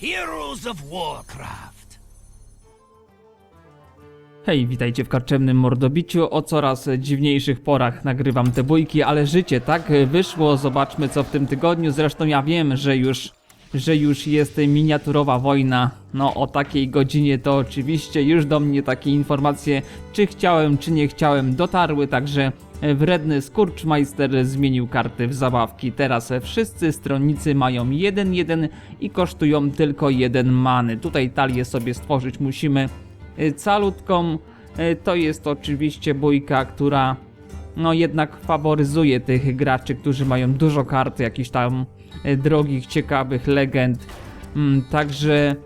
Heroes of Warcraft. Hej, witajcie w karczemnym mordobiciu. O coraz dziwniejszych porach nagrywam te bójki, ale życie tak wyszło. Zobaczmy co w tym tygodniu. Zresztą ja wiem, że już, że już jest miniaturowa wojna. No o takiej godzinie to oczywiście już do mnie takie informacje, czy chciałem, czy nie chciałem, dotarły. Także wredny Skurczmeister zmienił karty w zabawki. Teraz wszyscy stronnicy mają 1-1 i kosztują tylko 1 many. Tutaj talię sobie stworzyć musimy y, calutką. Y, To jest oczywiście bójka, która no jednak faworyzuje tych graczy, którzy mają dużo kart, jakichś tam drogich, ciekawych legend. Mm, Także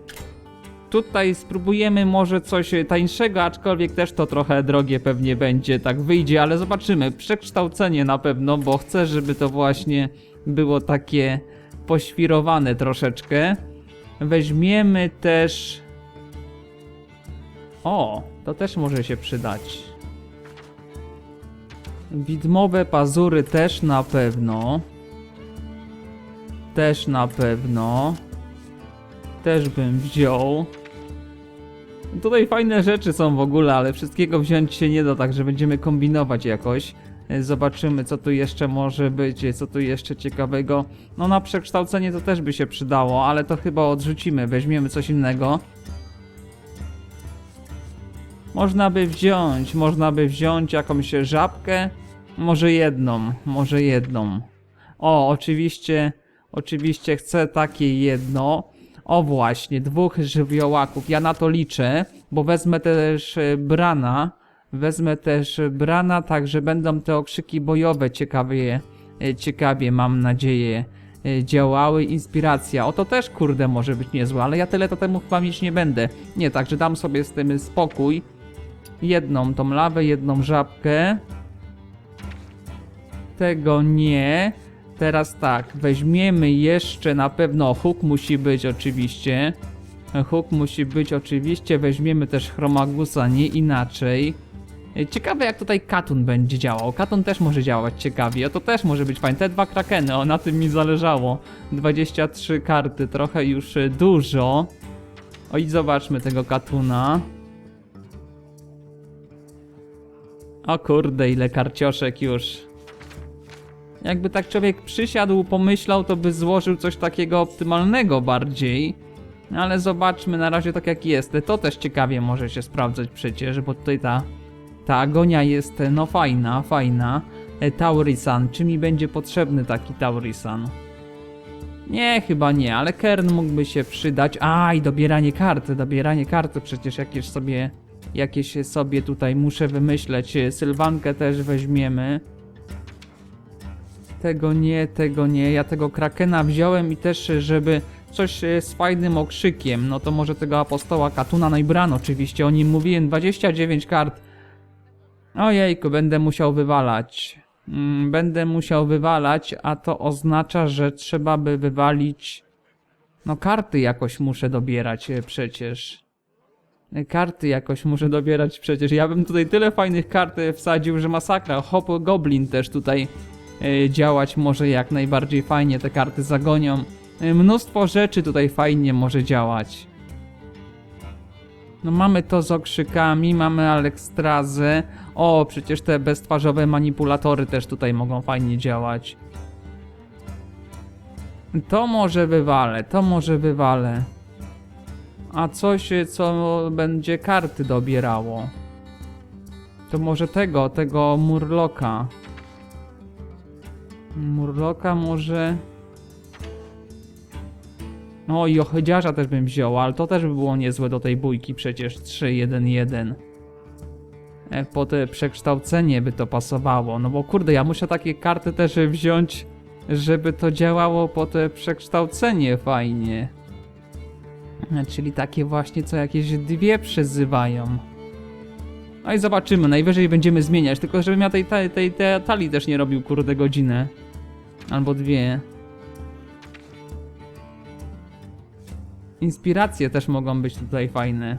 tutaj spróbujemy może coś tańszego, aczkolwiek też to trochę drogie pewnie będzie, tak wyjdzie, ale zobaczymy. Przekształcenie na pewno, bo chcę, żeby to właśnie było takie poświrowane troszeczkę. Weźmiemy też o, to też może się przydać. Widmowe pazury też na pewno. Też na pewno. Też bym wziął. Tutaj fajne rzeczy są w ogóle, ale wszystkiego wziąć się nie da, także będziemy kombinować jakoś. E, Zobaczymy, co tu jeszcze może być, e, co tu jeszcze ciekawego. No na przekształcenie to też by się przydało, ale to chyba odrzucimy, weźmiemy coś innego. Można by wziąć, można by wziąć jakąś żabkę, może jedną, może jedną. O, oczywiście, oczywiście chcę takie jedno. O właśnie, dwóch żywiołaków, ja na to liczę, bo wezmę też e, brana, wezmę też brana, także będą te okrzyki bojowe ciekawie, e, ciekawie mam nadzieję e, działały. Inspiracja, o to też kurde może być niezłe, ale ja tyle to temu chyba mieć nie będę. Nie, także dam sobie z tym spokój jedną tą lawę, jedną żabkę. Tego nie. Teraz tak, weźmiemy jeszcze na pewno huk musi być oczywiście. Huk musi być oczywiście, weźmiemy też chromagusa, nie inaczej. Ciekawe jak tutaj Katun będzie działał. Katun też może działać ciekawie, to też może być fajne. Te dwa krakeny, o na tym mi zależało. 23 karty, trochę już y, dużo. O i zobaczmy tego Katuna. O kurde, ile karcioszek już. Jakby tak człowiek przysiadł, pomyślał, to by złożył coś takiego optymalnego bardziej. Ale zobaczmy na razie tak jak jest. To też ciekawie może się sprawdzać przecież, bo tutaj ta, ta agonia jest no fajna, fajna. E, Taurisan, czy mi będzie potrzebny taki Taurisan? Nie, chyba nie, ale Kern mógłby się przydać. A, i dobieranie karty, dobieranie karty przecież jakieś sobie, jakieś sobie tutaj muszę wymyśleć. Sylwankę też weźmiemy. Tego nie, tego nie. Ja tego Krakena wziąłem i też, żeby coś e, z fajnym okrzykiem. No to może tego apostoła Katuna, no i Bran oczywiście. O nim mówiłem, 29 kart. Ojejku, będę musiał wywalać. Mm, Będę musiał wywalać, a to oznacza, że trzeba by wywalić. No karty jakoś muszę dobierać e, przecież. E, Karty jakoś muszę dobierać przecież. Ja bym tutaj tyle fajnych kart wsadził, że masakra. Hop Goblin też tutaj działać może jak najbardziej fajnie. Te karty zagonią. E, Mnóstwo rzeczy tutaj fajnie może działać. No mamy to z okrzykami, mamy Alekstrazę. O, przecież te beztwarzowe manipulatory też tutaj mogą fajnie działać. To może wywalę, to może wywalę. A coś, co będzie karty dobierało. To może tego, tego Murloka. Murloka może... No i ochydziarza też bym wziął, ale to też by było niezłe do tej bójki przecież 3-1-1. E, Po te przekształcenie by to pasowało, no bo kurde, ja muszę takie karty też wziąć, żeby to działało po te przekształcenie fajnie. E, Czyli takie właśnie, co jakieś dwie przyzywają. No i zobaczymy, najwyżej będziemy zmieniać, tylko żebym ja tej, tej, tej, tej talii też nie robił kurde godzinę. Albo dwie. Inspiracje też mogą być tutaj fajne.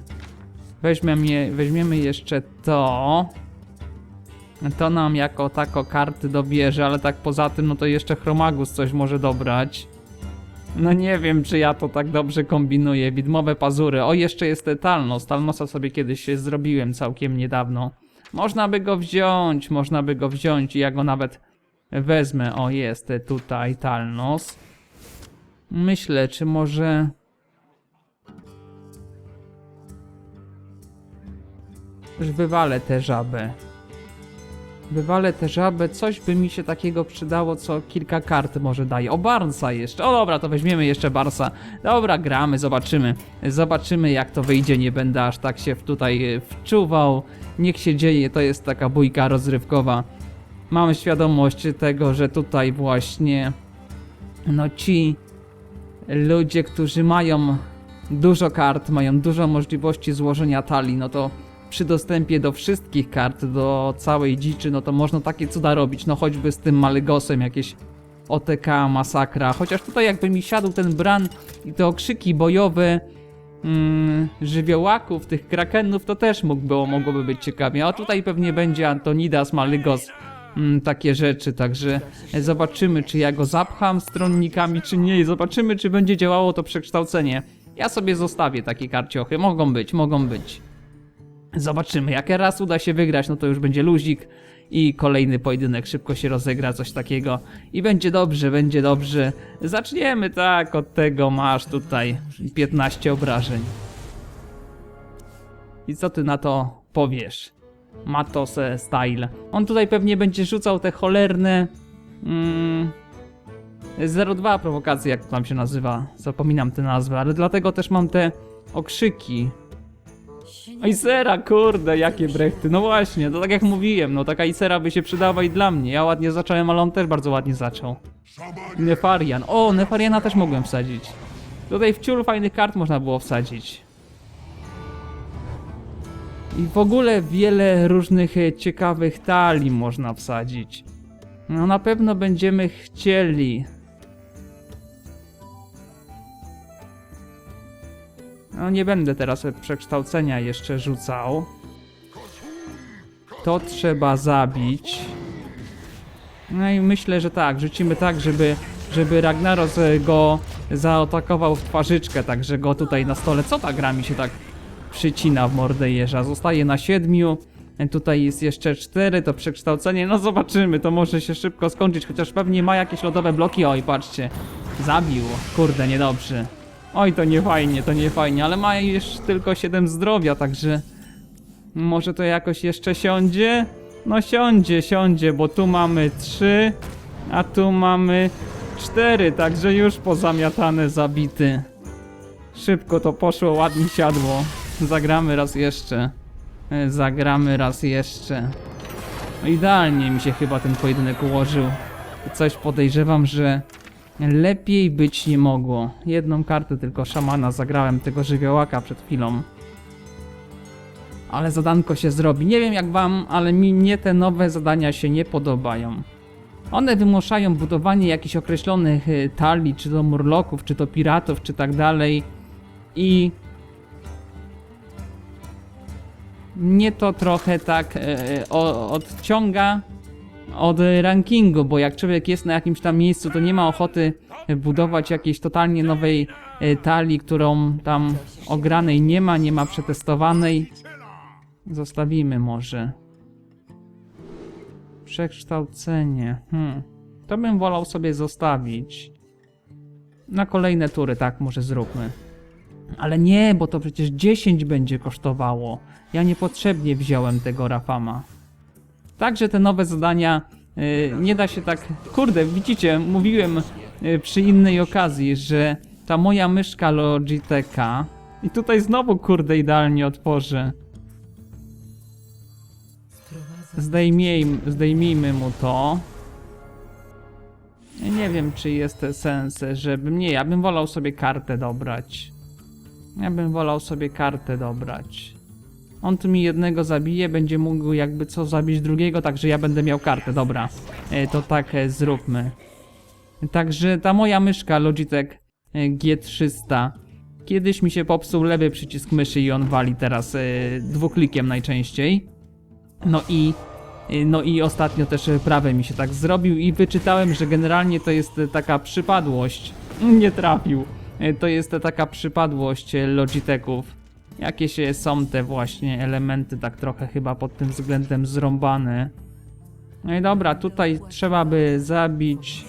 Weźmiemy, je, weźmiemy jeszcze to. To nam jako tako karty dobierze, ale tak poza tym, no to jeszcze Chromagus coś może dobrać. No nie wiem, czy ja to tak dobrze kombinuję. Widmowe pazury. O, jeszcze jest Talnos. Talnosa sobie kiedyś zrobiłem całkiem niedawno. Można by go wziąć, można by go wziąć i ja go nawet wezmę. O, jest tutaj Talnos. Myślę, czy może... Już wywalę tę żabę. Wywalę tę żabę, coś by mi się takiego przydało, co kilka kart może daje. O, Barnsa jeszcze. O, dobra, to weźmiemy jeszcze Barsa. Dobra, gramy, zobaczymy. Zobaczymy, jak to wyjdzie. Nie będę aż tak się tutaj e, wczuwał. Niech się dzieje, to jest taka bójka rozrywkowa. Mamy świadomość tego, że tutaj właśnie no ci ludzie, którzy mają dużo kart, mają dużo możliwości złożenia talii, no to przy dostępie do wszystkich kart, do całej dziczy, no to można takie cuda robić, no choćby z tym Malygosem jakieś OTK, masakra, chociaż tutaj jakby mi siadł ten bran i te okrzyki bojowe mm, żywiołaków, tych krakenów, to też mógłby, mogłoby być ciekawie, a tutaj pewnie będzie Antonidas, Malygos, mm, takie rzeczy, także zobaczymy, czy ja go zapcham stronnikami, czy nie, i zobaczymy, czy będzie działało to przekształcenie. Ja sobie zostawię takie karciochy, mogą być, mogą być. Zobaczymy, jak raz uda się wygrać, no to już będzie luzik i kolejny pojedynek szybko się rozegra, coś takiego i będzie dobrze, będzie dobrze. Zaczniemy tak od tego, masz tutaj 15 obrażeń. I co ty na to powiesz? Matos e, Style. On tutaj pewnie będzie rzucał te cholerne... Mm, 02 prowokacje, jak to tam się nazywa. Zapominam tę nazwę, ale dlatego też mam te okrzyki. Isera, kurde, jakie brechty. No właśnie, to tak jak mówiłem, no taka Isera by się przydała i dla mnie. Ja ładnie zacząłem, ale on też bardzo ładnie zaczął. Nefarian. O, Nefariana też mogłem wsadzić. Tutaj w ciul fajnych kart można było wsadzić. I w ogóle wiele różnych e, ciekawych talii można wsadzić. No na pewno będziemy chcieli. No nie będę teraz przekształcenia jeszcze rzucał. To trzeba zabić. No i myślę, że tak, rzucimy tak, żeby, żeby Ragnaros e, go zaatakował w twarzyczkę, tak że go tutaj na stole. Co ta gra mi się tak przycina w mordę jeża? Zostaje na siedmiu. Tutaj jest jeszcze cztery, to przekształcenie. No zobaczymy, to może się szybko skończyć, chociaż pewnie ma jakieś lodowe bloki. Oj, patrzcie. Zabił. Kurde, niedobrze. Oj, to nie fajnie, to nie fajnie, ale ma już tylko 7 zdrowia, także może to jakoś jeszcze siądzie? No siądzie, siądzie, bo tu mamy 3, a tu mamy 4, także już pozamiatane, zabity. Szybko to poszło, ładnie siadło. Zagramy raz jeszcze. E, Zagramy raz jeszcze. No idealnie mi się chyba ten pojedynek ułożył. Coś podejrzewam, że lepiej być nie mogło. Jedną kartę tylko szamana zagrałem tego żywiołaka przed chwilą. Ale zadanko się zrobi. Nie wiem jak wam, ale mi mnie te nowe zadania się nie podobają. One wymuszają budowanie jakichś określonych y, talii, czy to murloków, czy to piratów, czy tak dalej. I mnie to trochę tak e, odciąga od rankingu, bo jak człowiek jest na jakimś tam miejscu, to nie ma ochoty budować jakiejś totalnie nowej e, talii, którą tam ogranej nie ma, nie ma przetestowanej. Zostawimy może. Przekształcenie. Hmm. To bym wolał sobie zostawić. Na kolejne tury, tak, może zróbmy. Ale nie, bo to przecież 10 będzie kosztowało. Ja niepotrzebnie wziąłem tego Rafama. Także te nowe zadania y, nie da się tak. Kurde, widzicie, mówiłem y, przy innej okazji, że ta moja myszka Logitecha. I tutaj znowu, kurde, idealnie otworzę. Zdejmijmy, zdejmijmy mu to. Ja nie wiem, czy jest sens, żeby. Nie, ja bym wolał sobie kartę dobrać. Ja bym wolał sobie kartę dobrać. On tu mi jednego zabije, będzie mógł jakby co zabić drugiego, także ja będę miał kartę. Dobra, e, to tak e, zróbmy. Także ta moja myszka Logitech e, G300. Kiedyś mi się popsuł lewy przycisk myszy i on wali teraz dwuklikiem najczęściej. No i no i ostatnio też e, prawy mi się tak zrobił i wyczytałem, że generalnie to jest taka przypadłość Nie trafił. E, To jest ta taka przypadłość e, Logitechów. E, są te właśnie elementy tak trochę chyba pod tym względem zrąbane. No i dobra, tutaj trzeba by zabić...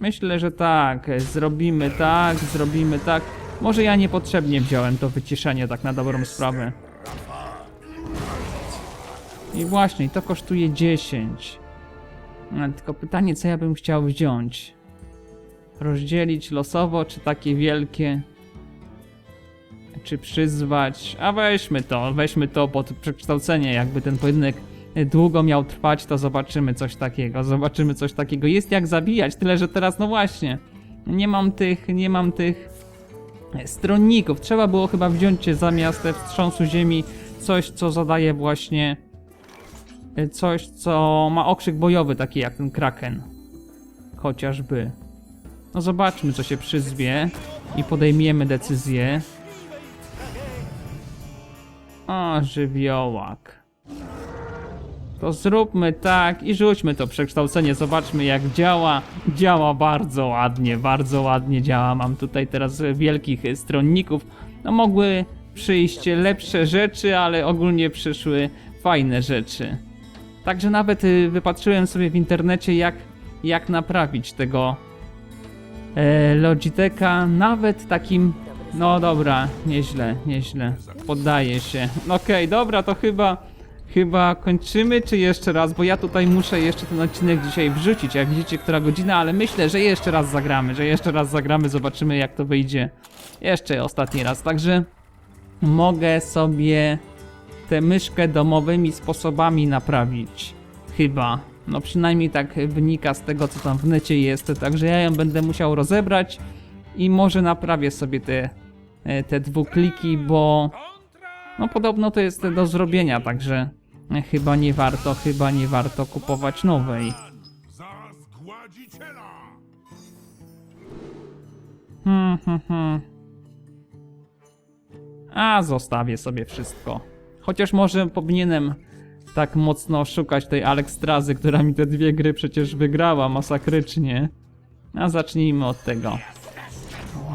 Myślę, że tak. Zrobimy tak, zrobimy tak. Może ja niepotrzebnie wziąłem to wyciszenie tak na dobrą sprawę. I właśnie, to kosztuje 10. No, tylko pytanie, co ja bym chciał wziąć? Rozdzielić losowo, czy takie wielkie? Czy przyzwać? A weźmy to, weźmy to pod przekształcenie, jakby ten pojedynek długo miał trwać, to zobaczymy coś takiego, zobaczymy coś takiego. Jest jak zabijać, tyle że teraz, no właśnie, nie mam tych, nie mam tych stronników. Trzeba było chyba wziąć zamiast wstrząsu ziemi coś, co zadaje właśnie coś, co ma okrzyk bojowy, taki jak ten kraken. Chociażby. No zobaczmy, co się przyzwie i podejmiemy decyzję. O, żywiołak. To zróbmy tak i rzućmy to przekształcenie, zobaczmy jak działa. Działa bardzo ładnie, bardzo ładnie działa. Mam tutaj teraz wielkich stronników. No mogły przyjść lepsze rzeczy, ale ogólnie przyszły fajne rzeczy. Także nawet y, wypatrzyłem sobie w internecie jak, jak naprawić tego Logitecha, nawet takim, no dobra, nieźle, nieźle, poddaję się. Okej, dobra, to chyba, chyba kończymy, czy jeszcze raz, bo ja tutaj muszę jeszcze ten odcinek dzisiaj wrzucić, jak widzicie, która godzina, ale myślę, że jeszcze raz zagramy, że jeszcze raz zagramy, zobaczymy jak to wyjdzie. Jeszcze ostatni raz, także mogę sobie tę myszkę domowymi sposobami naprawić. Chyba. No przynajmniej tak wynika z tego, co tam w necie jest. Także ja ją będę musiał rozebrać i może naprawię sobie te, e, te dwukliki, bo no podobno to jest do zrobienia, także e, chyba nie warto, chyba nie warto kupować nowej. Hmm, hmm, hmm. A, zostawię sobie wszystko. Chociaż może powinienem tak mocno szukać tej Alekstrazy, która mi te dwie gry przecież wygrała masakrycznie. A zacznijmy od tego.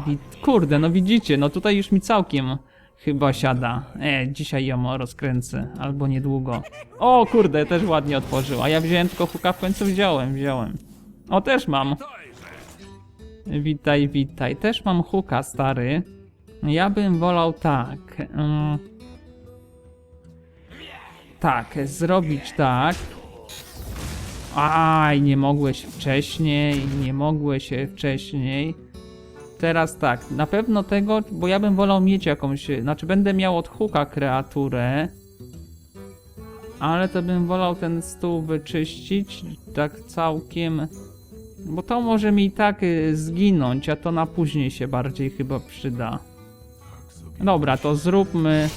Wi- Kurde, no widzicie, no tutaj już mi całkiem chyba siada. E, dzisiaj ją rozkręcę, albo niedługo. O kurde, też ładnie otworzył, a ja wziąłem tylko huka, w końcu wziąłem, wziąłem. O, też mam. Witaj, witaj. Też mam huka, stary. Ja bym wolał tak. mm, tak, zrobić tak. Aj, nie mogłeś wcześniej, nie mogłeś wcześniej. Teraz tak, na pewno tego, bo ja bym wolał mieć jakąś, znaczy będę miał od huka kreaturę. Ale to bym wolał ten stół wyczyścić, tak całkiem. Bo to może mi i tak y, zginąć, a to na później się bardziej chyba przyda. Dobra, to zróbmy,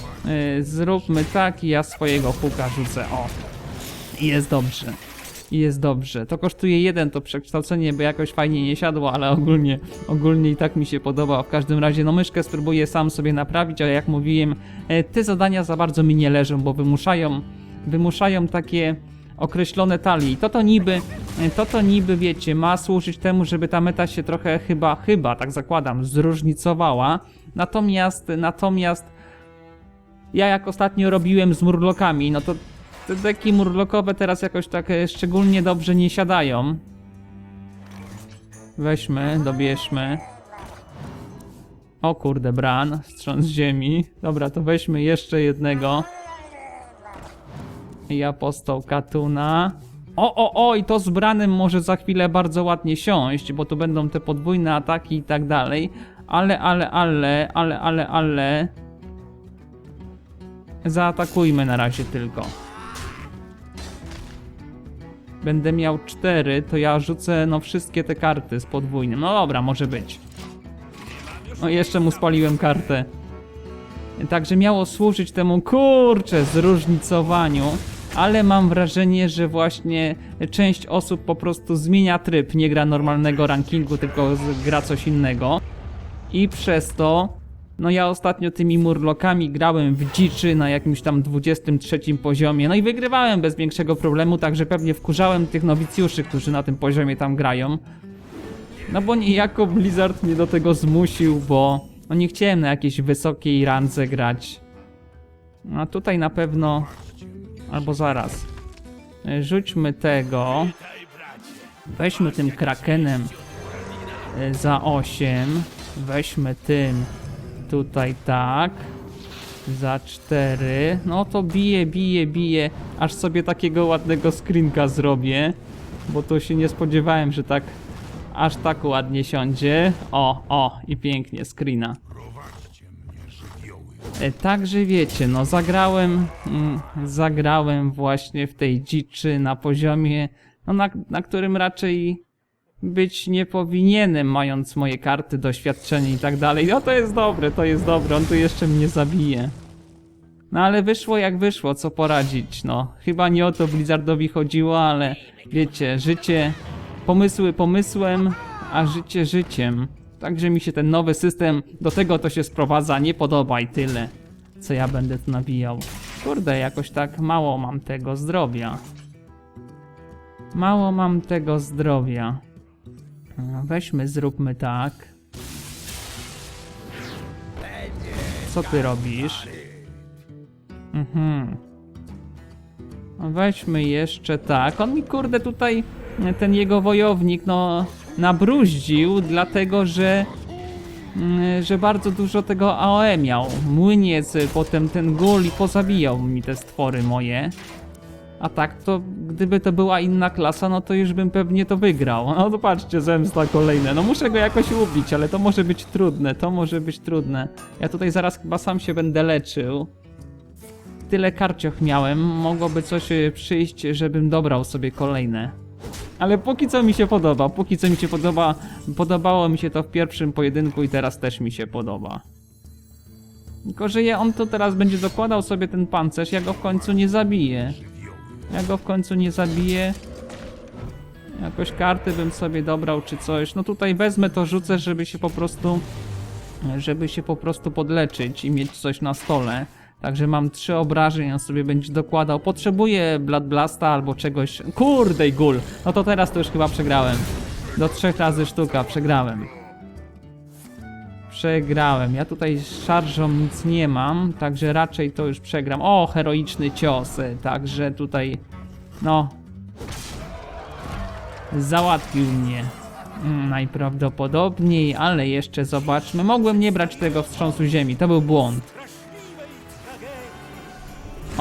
y, zróbmy tak i ja swojego huka rzucę. O, jest dobrze. Jest dobrze. To kosztuje jeden to przekształcenie, bo jakoś fajnie nie siadło, ale ogólnie, ogólnie i tak mi się podoba. W każdym razie, no myszkę spróbuję sam sobie naprawić, ale jak mówiłem, e, te zadania za bardzo mi nie leżą, bo wymuszają, wymuszają takie określone talii. To to niby, to to niby, wiecie, ma służyć temu, żeby ta meta się trochę chyba, chyba, tak zakładam, zróżnicowała. Natomiast, natomiast ja jak ostatnio robiłem z murlokami, no to te deki murlokowe teraz jakoś tak e, szczególnie dobrze nie siadają. Weźmy, dobierzmy. O kurde, bran, wstrząs ziemi. Dobra, to weźmy jeszcze jednego. I apostoł Katuna. O, o, o, i to z branem może za chwilę bardzo ładnie siąść, bo tu będą te podwójne ataki i tak dalej. Ale, ale, ale, ale, ale, ale. Zaatakujmy na razie tylko. Będę miał cztery, to ja rzucę no wszystkie te karty z podwójnym. No dobra, może być. No jeszcze mu spaliłem kartę. Także miało służyć temu kurczę zróżnicowaniu, ale mam wrażenie, że właśnie część osób po prostu zmienia tryb, nie gra normalnego rankingu, tylko gra coś innego. I przez to, no ja ostatnio tymi murlokami grałem w dziczy na jakimś tam 23 poziomie, no i wygrywałem bez większego problemu, także pewnie wkurzałem tych nowicjuszy, którzy na tym poziomie tam grają. No bo niejako Blizzard mnie do tego zmusił, bo no nie chciałem na jakiejś wysokiej randze grać. A tutaj na pewno... Albo zaraz. E, Rzućmy tego. Weźmy tym krakenem e, za 8. Weźmy tym tutaj tak. Za 4. No to bije, bije, bije. Aż sobie takiego ładnego screenka zrobię. Bo to się nie spodziewałem, że tak aż tak ładnie siądzie. O, o, i pięknie screena. Także wiecie, no zagrałem, mm, zagrałem właśnie w tej dziczy na poziomie, no na, na którym raczej być nie powinienem, mając moje karty, doświadczenie i tak dalej. No to jest dobre, to jest dobre, on tu jeszcze mnie zabije. No ale wyszło jak wyszło, co poradzić, no. Chyba nie o to Blizzardowi chodziło, ale wiecie, życie, pomysły pomysłem, a życie życiem. Także mi się ten nowy system, do tego to się sprowadza, nie podoba i tyle. Co ja będę tu nawijał. Kurde, jakoś tak mało mam tego zdrowia. Mało mam tego zdrowia. Weźmy, zróbmy tak. Co ty robisz? Mhm. Weźmy jeszcze tak. On mi kurde tutaj ten jego wojownik no nabruździł, dlatego że mm, że bardzo dużo tego AOE miał. Młyniec, potem ten gul i pozabijał mi te stwory moje. A tak to, gdyby to była inna klasa, no to już bym pewnie to wygrał. No to patrzcie, zemsta kolejne. No muszę go jakoś ubić, ale to może być trudne, to może być trudne. Ja tutaj zaraz chyba sam się będę leczył. Tyle karcioch miałem, mogłoby coś y, przyjść, żebym dobrał sobie kolejne. Ale póki co mi się podoba, póki co mi się podoba, podobało mi się to w pierwszym pojedynku i teraz też mi się podoba. Tylko, że je, on to teraz będzie dokładał sobie ten pancerz, ja go w końcu nie zabiję. Ja go w końcu nie zabiję. Jakoś karty bym sobie dobrał czy coś. No tutaj wezmę to, rzucę, żeby się po prostu żeby się po prostu podleczyć i mieć coś na stole. Także mam trzy obrażeń, on sobie będzie dokładał. Potrzebuję Blood Blasta albo czegoś. Kurde i gul. No to teraz to już chyba przegrałem. Do trzech razy sztuka, przegrałem. Przegrałem. Ja tutaj z szarżą nic nie mam, także raczej to już przegram. O, heroiczny cios. Także tutaj, no. Załatwił mnie. Mm, Najprawdopodobniej, ale jeszcze zobaczmy. Mogłem nie brać tego wstrząsu ziemi, to był błąd.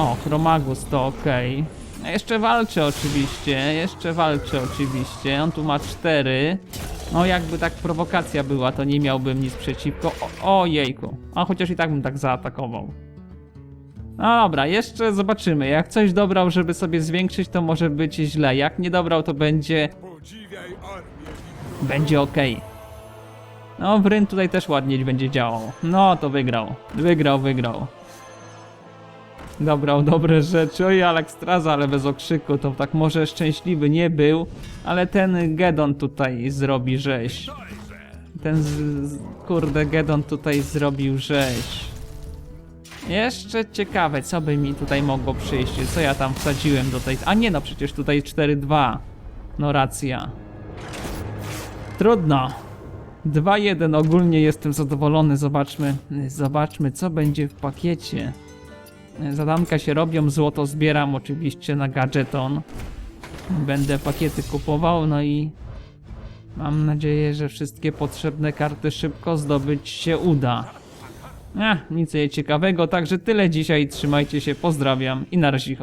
O, Chromagus to ok. Jeszcze walczy oczywiście, jeszcze walczy oczywiście. On tu ma cztery. No jakby tak prowokacja była, to nie miałbym nic przeciwko. O, ojejku. A chociaż i tak bym tak zaatakował. No dobra, jeszcze zobaczymy. Jak coś dobrał, żeby sobie zwiększyć, to może być źle. Jak nie dobrał, to będzie będzie ok. No, Bryn tutaj też ładnie będzie działał. No, to wygrał. Wygrał, wygrał. Dobrał dobre rzeczy. Oj, Alekstraza, ale bez okrzyku. To tak może szczęśliwy nie był, ale ten Gedon tutaj zrobi rzeź. Ten kurde Gedon tutaj zrobił rzeź. Jeszcze ciekawe, co by mi tutaj mogło przyjść. Co ja tam wsadziłem do tej... A nie no, przecież tutaj 4-2. No racja. Trudno. 2-1 ogólnie jestem zadowolony. Zobaczmy, zobaczmy co będzie w pakiecie. Zadanka się robią, złoto zbieram oczywiście na gadżeton. Będę pakiety kupował, no i mam nadzieję, że wszystkie potrzebne karty szybko zdobyć się uda. Ech, nic ciekawego, także tyle dzisiaj. Trzymajcie się, pozdrawiam i na razie.